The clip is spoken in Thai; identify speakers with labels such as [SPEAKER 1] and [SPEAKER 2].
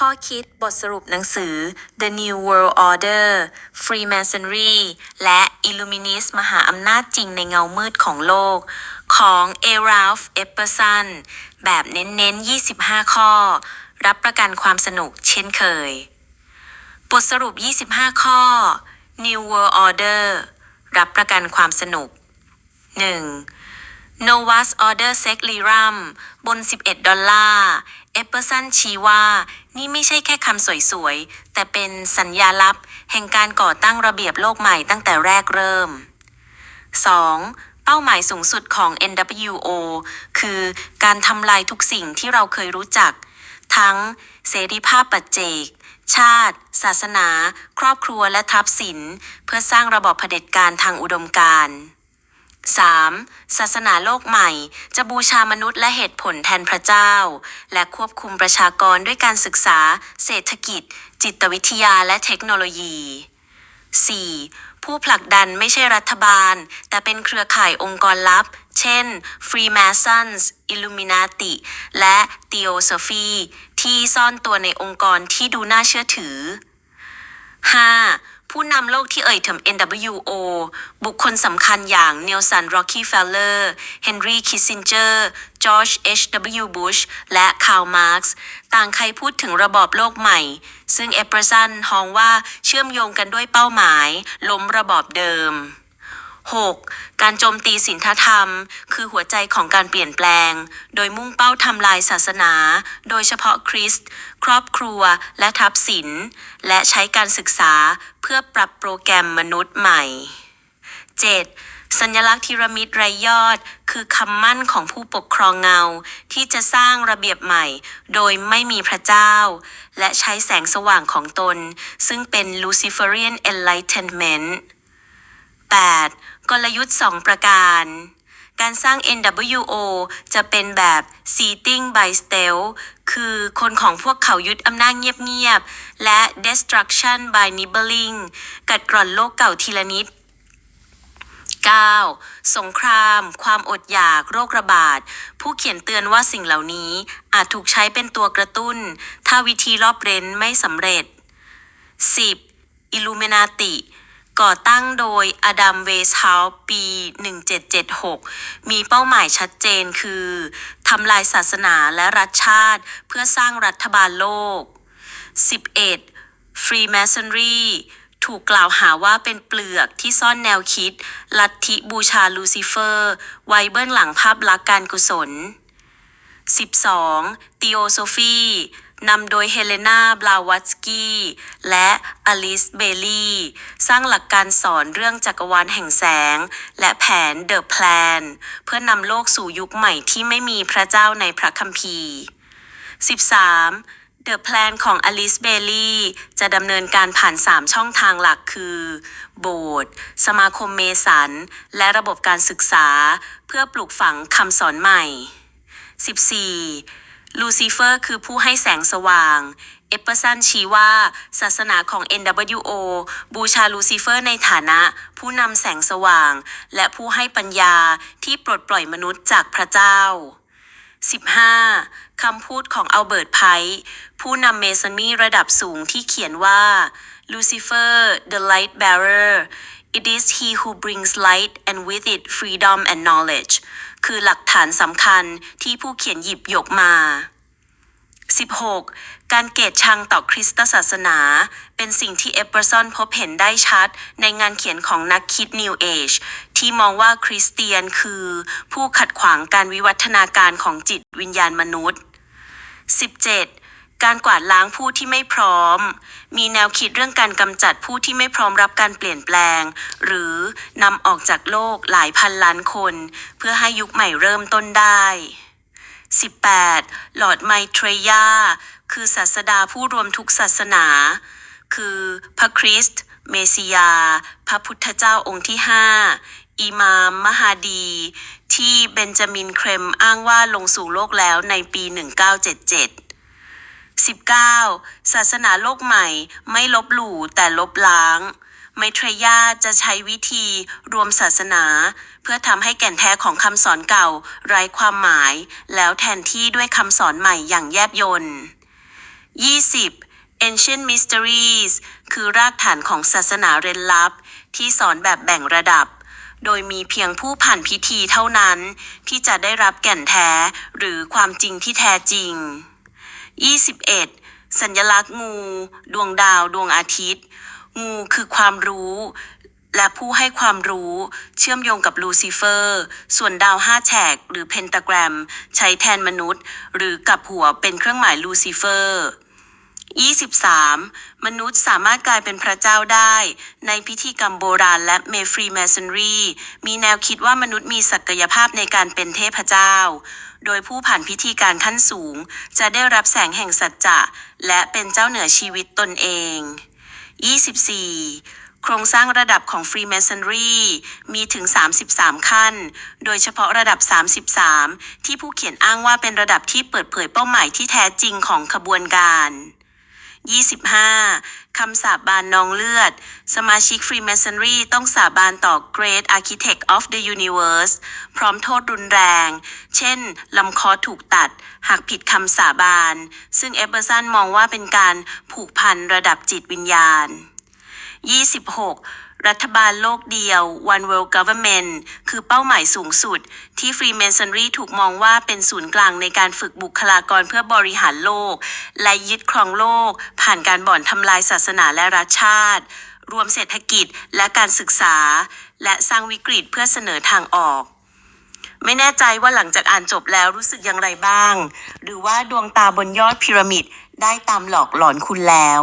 [SPEAKER 1] ข้อคิดบทสรุปหนังสือ The New World Order Freemasonry และ Illuminist มหาอำนาจจริงในเงามืดของโลก ของ A. Ralph Epperson แบบเน้นๆ 25 ข้อ รับประกันความสนุกเช่นเคย บทสรุป 25 ข้อ New World Order รับประกันความสนุก 1. Novus Order Sec Lirum บน 11 ดอลลาร์ เอปเปอร์สันชี้ว่า นี่ไม่ใช่แค่คำสวยๆ แต่เป็นสัญญาลับ แห่งการก่อตั้งระเบียบโลกใหม่ตั้งแต่แรกเริ่ม 2. เป้าหมายสูงสุดของ NWO คือการทำลายทุกสิ่งที่เราเคยรู้จัก ทั้งเสรีภาพปัจเจก ชาติ ศาสนา ครอบครัวและทรัพย์สิน เพื่อสร้างระบอบเผด็จการทางอุดมการณ์ 3. ศาสนาโลกใหม่ จะบูชามนุษย์และเหตุผลแทนพระเจ้า และควบคุมประชากรด้วยการศึกษา เศรษฐกิจ จิตวิทยาและเทคโนโลยี 4. ผู้ผลักดันไม่ใช่รัฐบาล แต่เป็นเครือข่ายองค์กรลับ เช่น Freemasons Illuminati และ Theosophy ที่ซ่อนตัวในองค์กรที่ดูน่าเชื่อถือ 5. ผู้นำโลกที่เอ่ยถึง NWO บุคคลสำคัญอย่างเนลสันร็อกกี้เฟลเลอร์เฮนรี่คิสซินเจอร์จอร์จเอชวบุชและคาร์ลมาร์กซ์ต่างใครพูดถึงระบอบโลกใหม่ ซึ่งเอเปอร์สันฮ้องว่าเชื่อมโยงกันด้วยเป้าหมาย ล้มระบอบเดิม 6. การโจมตีศีลธรรม คือหัวใจของการเปลี่ยนแปลง โดยมุ่งเป้าทำลายศาสนา โดยเฉพาะคริสต์ ครอบครัว และทัพย์สินและใช้การศึกษาเพื่อปรับโปรแกรมมนุษย์ใหม่ 7. สัญลักษณ์ทีระมิดไรยอด คือคำมั่นของผู้ปกครองเงา ที่จะสร้างระเบียบใหม่ โดยไม่มีพระเจ้า และใช้แสงสว่างของตน ซึ่งเป็น Luciferian Enlightenment 8. กลยุทธ์ 2 ประการ การสร้าง NWO จะเป็นแบบ seating by stealth คือคนของพวกเขายึดอำนาจเงียบๆ และ destruction by nibbling กัดกร่อนโลกเก่าทีละนิด 9. สงคราม ความอดอยาก โรคระบาด ผู้เขียนเตือนว่าสิ่งเหล่านี้อาจถูกใช้เป็นตัวกระตุ้น ถ้าวิธีรอบเร้นไม่สำเร็จ 10. อิลูเมนาติ ก่อตั้งโดยอดัมเวสเฮาส์ปี 1776 มีเป้าหมายชัดเจนคือทำลายศาสนาและรัฐชาติ เพื่อสร้างรัฐบาลโลก 11. Freemasonry ถูกกล่าวหาว่าเป็นเปลือกที่ซ่อนแนวคิด ลัทธิบูชาลูซิเฟอร์ ไว้เบื้องหลังภาพลักษณ์การกุศล 12. ติโอโซฟีนำโดยเฮเลนาบลาวัตสกี้ และอลิส เบลลีสร้างหลักการสอนเรื่องจักรวาลแห่งแสง และแผนเดอะแพลนเพื่อนำโลกสู่ยุคใหม่ที่ไม่มีพระเจ้าในพระคัมภีร์ 13. The Plan ของอลิส เบลลีจะดำเนินการผ่าน 3 ช่องทางหลักคือ โบสถ์สมาคมเมสัน และระบบการศึกษา เพื่อปลูกฝังคำสอนใหม่ 14. ลูซิเฟอร์คือผู้ให้แสงสว่าง เอปเปอร์สันชี้ว่า ศาสนาของ NWO บูชาลูซิเฟอร์ในฐานะ ผู้นำแสงสว่าง และผู้ให้ปัญญาที่ปลดปล่อยมนุษย์จากพระเจ้า 15. คำพูดของอัลเบิร์ตไพร์ผู้นำเมสันมีระดับสูงที่เขียนว่า Lucifer the light bearer it is he who brings light and with it freedom and knowledge คือหลักฐานสำคัญที่ผู้เขียนหยิบยกมา 16. การเกลียดชังต่อคริสตศาสนา เป็นสิ่งที่เอเปอร์สันพบเห็นได้ชัดในงานเขียนของนักคิด New Age ที่มองว่าคริสเตียนคือ ผู้ขัดขวางการวิวัฒนาการของจิตวิญญาณมนุษย์ 17. การกวาดล้างผู้ที่ไม่พร้อม มีแนวคิดเรื่องการกำจัดผู้ที่ไม่พร้อมรับการเปลี่ยนแปลง หรือนำออกจากโลกหลายพันล้านคน เพื่อให้ยุคใหม่เริ่มต้นได้ 18. หลอดไมเทรยา คือศาสดาผู้รวมทุกศาสนา คือพระคริสต์ เมสิยา พระพุทธเจ้าองค์ที่ห้าอิมามมหาดี ที่เบนจามินเครมอ้างว่าลงสู่โลกแล้วในปี 1977 19. ศาสนาโลกใหม่ไม่ลบหลู่แต่ลบล้าง ไมเทรยาจะใช้วิธีรวมศาสนา เพื่อทำให้แก่นแท้ของคำสอนเก่าไร้ความหมาย แล้วแทนที่ด้วยคำสอนใหม่อย่างแยบยล 20. Ancient Mysteries คือรากฐานของศาสนาเร้นลับ ที่สอนแบบแบ่งระดับ โดยมีเพียงผู้ผ่านพิธีเท่านั้น ที่จะได้รับแก่นแท้หรือความจริงที่แท้จริง 21. สัญลักษณ์งู ดวงดาว ดวงอาทิตย์ งูคือความรู้ และผู้ให้ความรู้ เชื่อมโยงกับลูซิเฟอร์ ส่วนดาวห้าแฉก หรือเพนตาแกรม ใช้แทนมนุษย์ หรือกับหัวเป็นเครื่องหมายลูซิเฟอร์ 23. มนุษย์สามารถกลายเป็นพระเจ้าได้ ในพิธีกรรมโบราณและเมฟรีแมสซนรีมีแนวคิดว่ามนุษย์มีศักยภาพในการเป็นเทพเจ้า โดยผู้ผ่านพิธีการขั้นสูง จะได้รับแสงแห่งสัจจะ และเป็นเจ้าเหนือชีวิตตนเอง 24. โครงสร้างระดับของ Freemasonry มีถึง 33 ขั้น โดยเฉพาะระดับ 33 ที่ผู้เขียนอ้างว่าเป็นระดับที่เปิดเผยเป้าหมายที่แท้จริงของขบวนการ 25. คำสาบานนองเลือด สมาชิก Freemasonry ต้องสาบานต่อ Great Architect of the Universe พร้อมโทษรุนแรง เช่น ลำคอถูกตัด หากผิดคำสาบาน ซึ่งเอเบอร์สันมองว่าเป็นการผูกพันระดับจิตวิญญาณ 26. รัฐบาลโลกเดียว One World Government คือเป้าหมายสูงสุด ที่ Freemasonry ถูกมองว่าเป็นศูนย์กลางในการฝึกบุคลากรเพื่อบริหารโลก และยึดครองโลก ผ่านการบ่อนทำลายศาสนาและรัฐชาติ รวมเศรษฐกิจและการศึกษา และสร้างวิกฤตเพื่อเสนอทางออกไม่แน่ใจว่าหลังจากอ่านจบแล้วรู้สึกอย่างไรบ้าง หรือว่าดวงตาบนยอดพีระมิดได้ตามหลอกหลอนคุณแล้ว